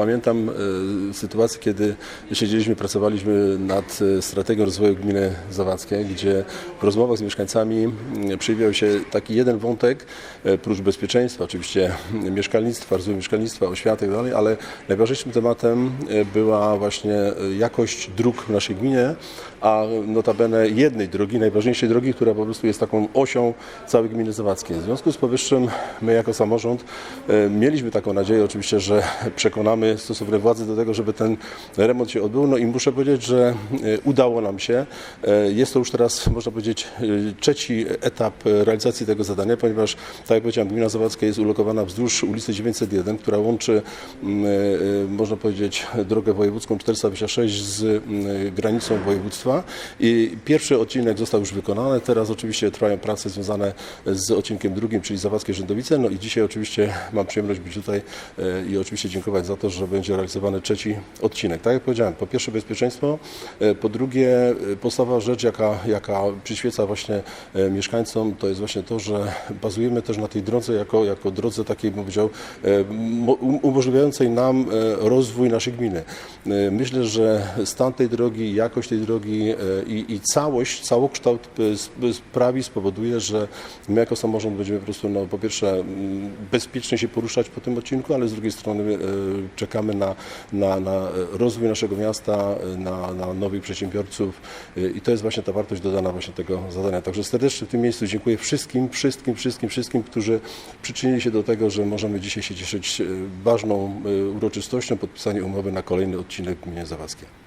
Pamiętam e, sytuację, kiedy siedzieliśmy, pracowaliśmy nad e, strategią rozwoju gminy Zawadzkie, gdzie w rozmowach z mieszkańcami m, przewijał się taki jeden wątek, e, prócz bezpieczeństwa, oczywiście mieszkalnictwa, rozwoju mieszkalnictwa, oświaty itd., ale najważniejszym tematem była właśnie jakość dróg w naszej gminie, a notabene jednej drogi, najważniejszej drogi, która po prostu jest taką osią całej gminy Zawadzkiej. W związku z powyższym my jako samorząd mieliśmy taką nadzieję oczywiście, że przekonamy stosowne władze do tego, żeby ten remont się odbył. No i muszę powiedzieć, że e, udało nam się. E, Jest to już teraz, można powiedzieć, e, trzeci etap realizacji tego zadania, ponieważ, tak jak powiedziałem, gmina Zawadzka jest ulokowana wzdłuż ulicy 901, która łączy, mm, można powiedzieć, drogę wojewódzką 426 z mm, granicą województwa. I pierwszy odcinek został już wykonany. Teraz oczywiście trwają prace związane z odcinkiem drugim, czyli Zawadzkie Rzędowice. No i dzisiaj oczywiście mam przyjemność być tutaj i oczywiście dziękować za to, że będzie realizowany trzeci odcinek. Tak jak powiedziałem, po pierwsze bezpieczeństwo, e, po drugie e, podstawowa rzecz, jaka, jaka przyświeca właśnie e, mieszkańcom, to jest właśnie to, że bazujemy też na tej drodze jako, jako drodze takiej, bym powiedział, mo- umożliwiającej nam rozwój naszej gminy. Myślę, że stan tej drogi, jakość tej drogi i, i całość, całokształt sp- sprawi, spowoduje, że my jako samorząd będziemy po prostu, no, po pierwsze mm, bezpiecznie się poruszać po tym odcinku, ale z drugiej strony e, czekamy na, na, na rozwój naszego miasta, na, na nowych przedsiębiorców i to jest właśnie ta wartość dodana właśnie tego zadania. Także serdecznie w tym miejscu dziękuję wszystkim, wszystkim, wszystkim, wszystkim, którzy przyczynili się do tego, że możemy dzisiaj się cieszyć e, ważną e, uroczystością podpisania umowy na kolejny odcinek w gminie Zawadzkie.